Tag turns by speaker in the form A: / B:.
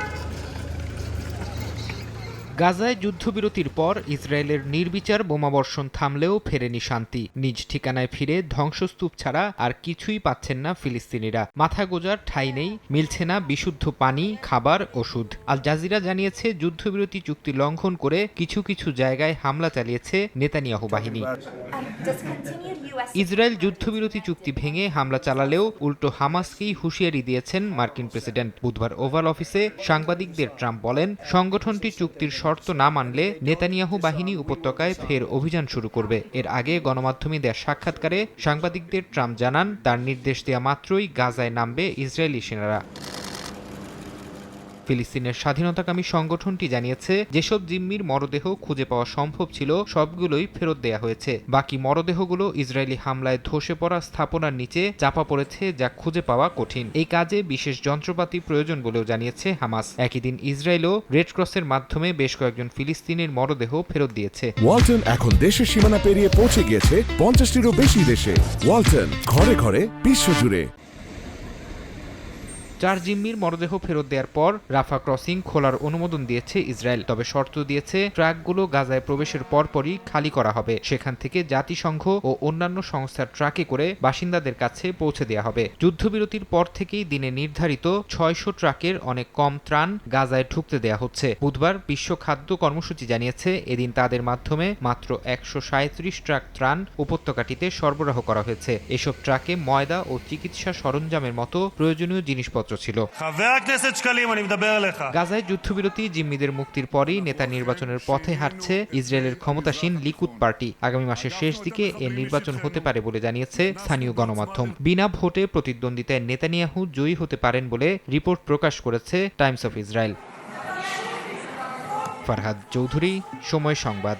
A: Thank you. গাজায় যুদ্ধবিরতির পর ইসরায়েলের নির্বিচার বোমাবর্ষণ থামলেও ফেরেনি শান্তি। নিজ ঠিকানায় ফিরে ধ্বংসস্তূপ ছাড়া আর কিছুই পাচ্ছেন না ফিলিস্তিনিরা। মাথা গোজার ঠাঁই নেই, মিলছে না বিশুদ্ধ পানি, খাবার, ওষুধ। আল জাজিরা জানিয়েছে, যুদ্ধবিরতি চুক্তি লঙ্ঘন করে কিছু কিছু জায়গায় হামলা চালিয়েছে নেতানিয়াহু বাহিনী. ইসরায়েল যুদ্ধবিরতি চুক্তি ভেঙে হামলা চালালেও উল্টো হামাসকেই হুঁশিয়ারি দিয়েছেন মার্কিন প্রেসিডেন্ট। বুধবার ওভাল অফিসে সাংবাদিকদের ট্রাম্প বলেন, সংগঠনটি চুক্তির শর্ত না মানলে নেতানিয়াহু বাহিনী উপত্যকায় ফের অভিযান শুরু করবে। এর আগে গণমাধ্যমে দেয়া সাক্ষাৎকারে সাংবাদিকদের ট্রাম্প জানান, তার নির্দেশ দেয়া মাত্রই গাজায় নামবে ইসরায়েলি সেনারা। ফিলিস্তিনের স্বাধীনতাকামী সংগঠনটি জানিয়েছে, যেসব জিম্মির মরদেহ খুঁজে পাওয়া সম্ভব ছিল, সবগুলোই ফেরত দেয়া হয়েছে। বাকি মরদেহগুলো ইসরায়েলি হামলায় ধসে পড়া স্থাপনার নিচে চাপা পড়েছে যা খুঁজে পাওয়া কঠিন। এই কাজে বিশেষ যন্ত্রপাতি প্রয়োজন বলেও জানিয়েছে হামাস। একই দিন ইসরায়েলও রেড ক্রসের মাধ্যমে বেশ কয়েকজন ফিলিস্তিনের মরদেহ ফেরত দিয়েছে।
B: ওয়ালটন এখন দেশের সীমানা পেরিয়ে পৌঁছে গিয়েছে পঞ্চাশটিরও বেশি দেশে। ওয়ালটন ঘরে ঘরে বিশ্বজুড়ে
A: চার জিম্মির মরদেহ ফেরত দেওয়ার পর রাফা ক্রসিং খোলার অনুমোদন দিয়েছে ইসরায়েল। তবে শর্ত দিয়েছে, ট্রাকগুলো গাজায় প্রবেশের পরপরই খালি করা হবে। সেখান থেকে জাতিসংঘ ও অন্যান্য সংস্থার ট্রাকে করে বাসিন্দাদের কাছে পৌঁছে দেওয়া হবে। যুদ্ধবিরতির পর থেকেই দিনে নির্ধারিত ছয়শো ট্রাকের অনেক কম ত্রাণ গাজায় ঢুকতে দেয়া হচ্ছে। বুধবার বিশ্ব খাদ্য কর্মসূচি জানিয়েছে, এদিন তাদের মাধ্যমে মাত্র একশো ট্রাক ত্রাণ উপত্যকাটিতে সরবরাহ করা হয়েছে। এসব ট্রাকে ময়দা ও চিকিৎসা সরঞ্জামের মতো প্রয়োজনীয় জিনিসপত্র
C: সর্বোচ্চ ছিল।
A: গাজায় যুদ্ধবিরতি জিম্মিদের মুক্তির পরই নেতা নির্বাচনের পথে হাঁটছে ইসরায়েলের ক্ষমতাসীন লিকুদ পার্টি। আগামী মাসের শেষ দিকে এ নির্বাচন হতে পারে বলে জানিয়েছে স্থানীয় গণমাধ্যম। বিনা ভোটে প্রতিদ্বন্দ্বিতায় নেতানিয়াহু জয়ী হতে পারেন বলে রিপোর্ট প্রকাশ করেছে Times of Israel. Farhad Chowdhury সময় সংবাদ।